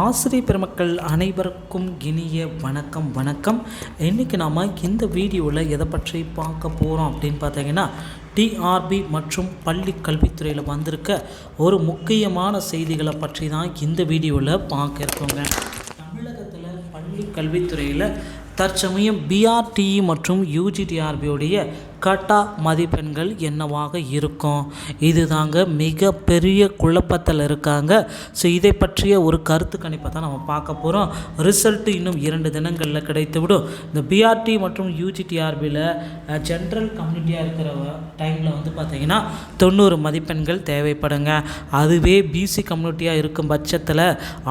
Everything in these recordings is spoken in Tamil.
ஆசிரியர் பெருமக்கள் அனைவருக்கும் இனிய வணக்கம் வணக்கம். இன்றைக்கி நாம் இந்த வீடியோவில் எதை பற்றி பார்க்க போகிறோம் அப்படின்னு பார்த்தீங்கன்னா டிஆர்பி மற்றும் பள்ளி கல்வித்துறையில் வந்திருக்க ஒரு முக்கியமான செய்திகளை பற்றி தான் இந்த வீடியோவில் பார்க்க இருக்கோங்க. தமிழகத்தில் பள்ளி கல்வித்துறையில் தற்சமயம் பிஆர்டிஇ மற்றும் யூஜிடிஆர்பியோடைய கட்டா மதிப்பெண்கள் என்னவாக இருக்கும்? இது தாங்க மிக பெரிய குழப்பத்தில் இருக்காங்க. ஸோ இதை பற்றிய ஒரு கருத்து கணிப்பை தான் நம்ம பார்க்க போகிறோம் ரிசல்ட்டு இன்னும் இரண்டு தினங்களில் கிடைத்துவிடும். இந்த பிஆர்டி மற்றும் யூஜிடிஆர்பியில் ஜென்ரல் கம்யூனிட்டியாக இருக்கிற டைமில் வந்து பார்த்திங்கன்னா தொண்ணூறு மதிப்பெண்கள் தேவைப்படுங்க. அதுவே பிசி கம்யூனிட்டியாக இருக்கும் பட்சத்தில்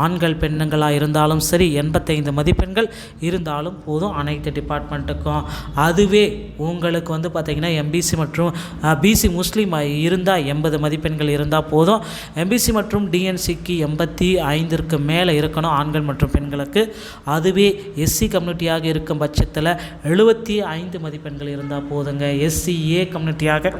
ஆண்கள் பெண்ணுங்களாக இருந்தாலும் சரி எண்பத்தைந்து மதிப்பெண்கள் இருந்தாலும் போதும் அனைத்து டிபார்ட்மெண்ட்டுக்கும் அதுவே உங்களுக்கு வந்து பார்த்திங்கன்னா எம்பிசி மற்றும் பிசி முஸ்லீம் இருந்தால் எண்பது மதிப்பெண்கள் இருந்தால் போதும். எம்பிசி மற்றும் டிஎன்சிக்கு எண்பத்தி ஐந்திற்கு மேலே இருக்கணும் ஆண்கள் மற்றும் பெண்களுக்கு. அதுவே எஸ்சி கம்யூனிட்டியாக இருக்கும் பட்சத்தில் எழுபத்தி ஐந்து மதிப்பெண்கள் இருந்தால் போதுங்க. எஸ்சிஏ கம்யூனிட்டியாக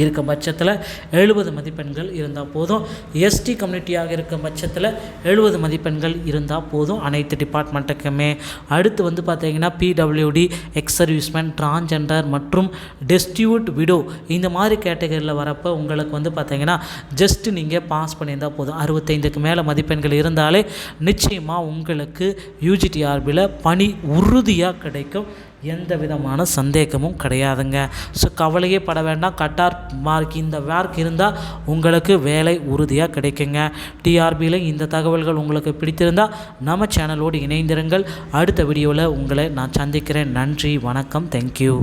இருக்கும் பட்சத்தில் எழுபது மதிப்பெண்கள் இருந்தால் போதும். எஸ்டி கம்யூனிட்டியாக இருக்கும் பட்சத்தில் எழுபது மதிப்பெண்கள் இருந்தால் போதும். அனைத்து டிபார்ட்மெண்ட்டுக்குமே அடுத்து வந்து பார்த்தீங்கன்னா பிடபிள்யூடி எக்ஸ் சர்வீஸ்மேன் டிரான்ஜெண்டர் மற்றும் டெஸ்டியூட் விடோ இந்த மாதிரி கேட்டகரியில் வரப்போ உங்களுக்கு வந்து பார்த்தீங்கன்னா ஜஸ்ட் நீங்கள் பாஸ் பண்ணியிருந்தால் போதும். அறுபத்தைந்துக்கு மேலே மதிப்பெண்கள் இருந்தாலே நிச்சயமாக உங்களுக்கு யூஜிடிஆர்பியில் பணி உறுதியாக கிடைக்கும். எந்த விதமான சந்தேகமும் கிடையாதுங்க. ஸோ கவலையே பட வேண்டாம் கட்டார் மார்க் இந்த மார்க் இருந்தால் உங்களுக்கு வேலை உறுதியாக கிடைக்குங்க. டிஆர்பியில் இந்த தகவல்கள் உங்களுக்கு பிடித்திருந்தால் நம்ம சேனலோடு இணைந்திருங்கள். அடுத்த வீடியோவில் உங்களை நான் சந்திக்கிறேன். நன்றி வணக்கம். தேங்க்யூ